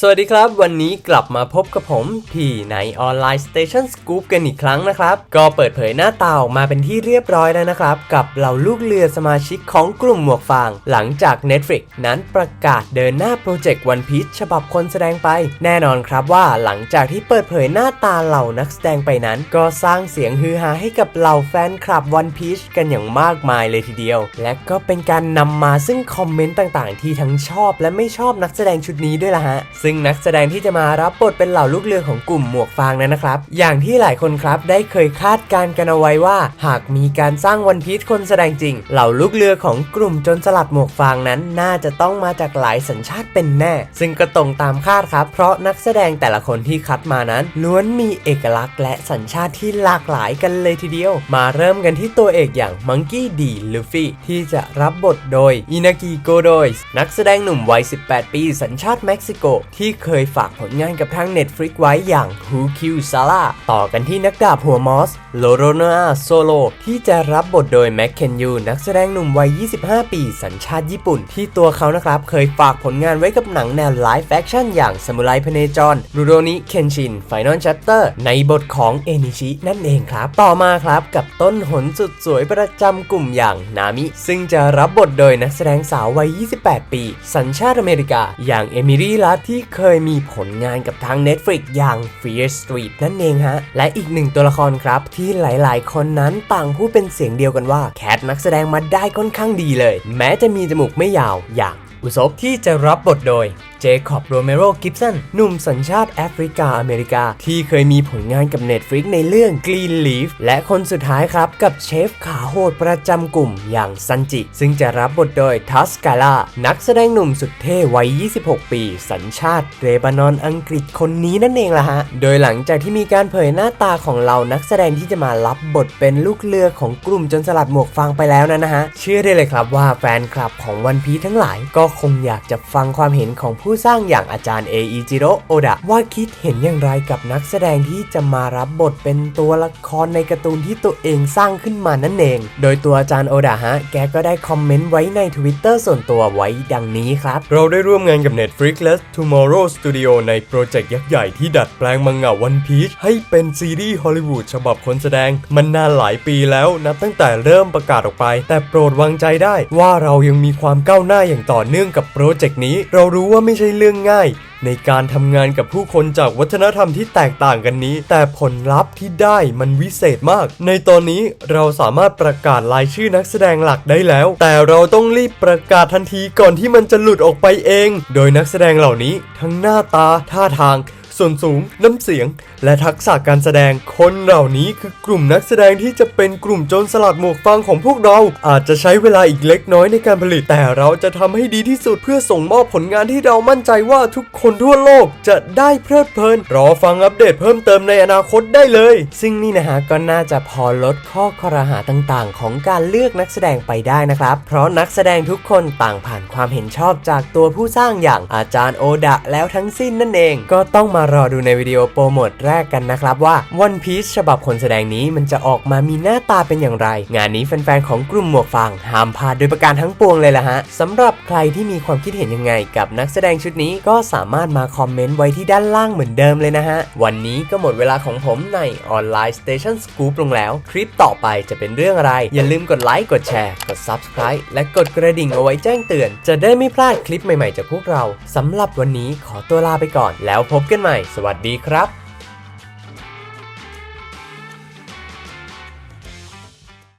สวัสดีครับ วันนี้กลับมาพบกับผมที่ในออนไลน์ Station Scoop กันอีกครั้งนะครับ ก็เปิดเผยหน้าตาออกมาเป็นที่เรียบร้อยแล้วนะครับ กับเหล่าลูกเรือสมาชิกของกลุ่มหมวกฟาง หลังจาก Netflix นั้นประกาศเดินหน้าโปรเจกต์ One Piece ฉบับคนแสดงไป แน่นอนครับว่าหลังจากที่เปิดเผยหน้าตาเหล่านักแสดงไปนั้น ก็สร้างเสียงฮือฮาให้กับเหล่าแฟนคลับ One Piece กันอย่างมากมายเลยทีเดียว และก็เป็นการนำมาซึ่งคอมเมนต์ต่างๆ ที่ทั้งชอบ และไม่ชอบนักแสดงชุดนี้ด้วยล่ะฮะซึ่งนักแสดงที่จะมารับบทเป็นเหล่าลูกเรือของกลุ่มหมวกฟางนั้นนะครับ อย่างที่หลายคนครับได้เคยคาดการณ์กันเอาไว้ว่า หากมีการสร้างวันพีชคนแสดงจริง เหล่าลูกเรือของกลุ่มจนสลัดหมวกฟางนั้น น่าจะต้องมาจากหลายสัญชาติเป็นแน่ ซึ่งก็ตรงตามคาดครับ เพราะนักแสดงแต่ละคนที่คัดมานั้น ล้วนมีเอกลักษณ์และสัญชาติที่หลากหลายกันเลยทีเดียว มาเริ่มกันที่ตัวเอกอย่างมังกี้ดีลูฟี่ที่จะรับบทโดยอินากิโกโดยนักแสดงหนุ่มวัย 18 ปี สัญชาติเม็กซิโกที่เคยฝากผลงานกับทาง Netflix ไว้อย่าง Who Killed Sarah ต่อกันที่นักดาบหัวมอสโลโรนาโซโลที่จะรับบทโดยแม็กเคนยูนักแสดงหนุ่มวัย 25 ปี สัญชาติญี่ปุ่น ที่ตัวเขานะครับ เคยฝากผลงานไว้กับหนังแนวไลฟ์แฟคชั่นอย่างซามูไรพเนจรรูโรนิเคนชินไฟนอล c ช a เตอร์ในบทของเอนิชินั่นเองครับ ต่อมาครับกับต้นหนสุดสวยประจำกลุ่มอย่างนามิ ซึ่งจะรับบทโดยนักแสดงสาววัย 28 ปี สัญชาติอเมริกา อย่างเอมิลี่ลัตที่เคยมีผลงานกับทาง Netflix อย่าง Fear Street นั่นเองฮะ และอีกหนึ่งตัวละครครับ ที่หลายๆ คนนั้นต่างพูดเป็นเสียงเดียวกันว่าแคทนักแสดงมาได้ค่อนข้างดีเลย แม้จะมีจมูกไม่ยาวอย่างอุซบที่จะรับบทโดย เจคอบโรเมโรกิฟสันหนุ่มสัญชาติแอฟริกาอเมริกา ที่เคยมีผลงานกับ Netflix ในเรื่อง Green Leaf และคนสุดท้ายครับ กับเชฟขาโหดประจำกลุ่มอย่างซันจิ ซึ่งจะรับบทโดยทัสกาล่านักแสดงหนุ่มสุดเท่วัย 26 ปี สัญชาติเรบานอนอังกฤษคนนี้นั่นเองล่ะฮะ โดยหลังจากที่มีการเผยหน้าตาของเรานักแสดงที่จะมารับบทเป็นลูกเรือของกลุ่มจนสลัดหมวกฟางไปแล้วนะนะฮะเชื่อได้เลยครับว่าแฟนคลับของวันพีทั้งหลายก็คงอยากจะฟังความเห็นของผูู้้สร้างอย่างอาจารย์เออิจิโร่โอดะว่าคิดเห็นอย่างไรกับนักแสดงที่จะมารับบทเป็นตัวละครในการ์ตูนที่ตัวเองสร้างขึ้นมานั่นเอง โดยตัวอาจารย์โอดะฮะ แกก็ได้คอมเมนต์ไว้ใน Twitter ส่วนตัวไว้ดังนี้ครับ เราได้ร่วมงานกับ Netflix และ Tomorrow Studio ในโปรเจกต์ยักษ์ใหญ่ที่ดัดแปลงมังงะ One Piece ให้เป็นซีรีส์ฮอลลีวูดฉบับคนแสดง มันนานหลายปีแล้วนับตั้งแต่เริ่มประกาศออกไป แต่โปรดวางใจได้ ว่าเรายังมีความก้าวหน้าอย่างต่อเนื่องกับโปรเจกต์นี้ เรารู้ว่าไม่ใช่เรื่องง่าย ในการทำงานกับผู้คนจากวัฒนธรรมที่แตกต่างกันนี้ แต่ผลลัพธ์ที่ได้มันวิเศษมาก ในตอนนี้เราสามารถประกาศรายชื่อนักแสดงหลักได้แล้ว แต่เราต้องรีบประกาศทันทีก่อนที่มันจะหลุดออกไปเอง โดยนักแสดงเหล่านี้ทั้งหน้าตาท่าทาง ส่วนสูง น้ำเสียง และทักษะการแสดง คนเหล่านี้คือกลุ่มนักแสดงที่จะเป็นกลุ่มโจรสลัดหมวกฟางของพวกเรา อาจจะใช้เวลาอีกเล็กน้อยในการผลิต แต่เราจะทำให้ดีที่สุดเพื่อส่งมอบผลงานที่เรามั่นใจว่าทุกคนทั่วโลกจะได้เพลิดเพลิน รอฟังอัปเดตเพิ่มเติมในอนาคตได้เลย ซึ่งนี่นะฮะก็น่าจะพอลดข้อคอรหาต่างๆ ของการเลือกนักแสดงไปได้นะครับ เพราะนักแสดงทุกคนต่างผ่านความเห็นชอบจากตัวผู้สร้างอย่างอาจารย์โอดะแล้วทั้งสิ้นนั่นเอง ก็ต้องมาารอดูในวิดีโอโปรโมทแรกกันนะครับว่า One Piece ฉบับคนแสดงนี้มันจะออกมามีหน้าตาเป็นอย่างไร งานนี้แฟนๆของกลุ่มหมวกฟางห้ามพลาดโดยประการทั้งปวงเลยละฮะสำหรับใครที่มีความคิดเห็นยังไงกับนักแสดงชุดนี้ก็สามารถมาคอมเมนต์ไว้ที่ด้านล่างเหมือนเดิมเลยนะฮะ วันนี้ก็หมดเวลาของผมในออนไลน์ Station Scoop ลงแล้ว คลิปต่อไปจะเป็นเรื่องอะไร อย่าลืมกดไลค์กดแชร์กด Subscribe และกดกระดิ่งเอาไว้แจ้งเตือน จะได้ไม่พลาดคลิปใหม่ๆจากพวกเราสำหรับวันนี้ขอตัวลาไปก่อน แล้วพบกันใหม่สวัสดีครับ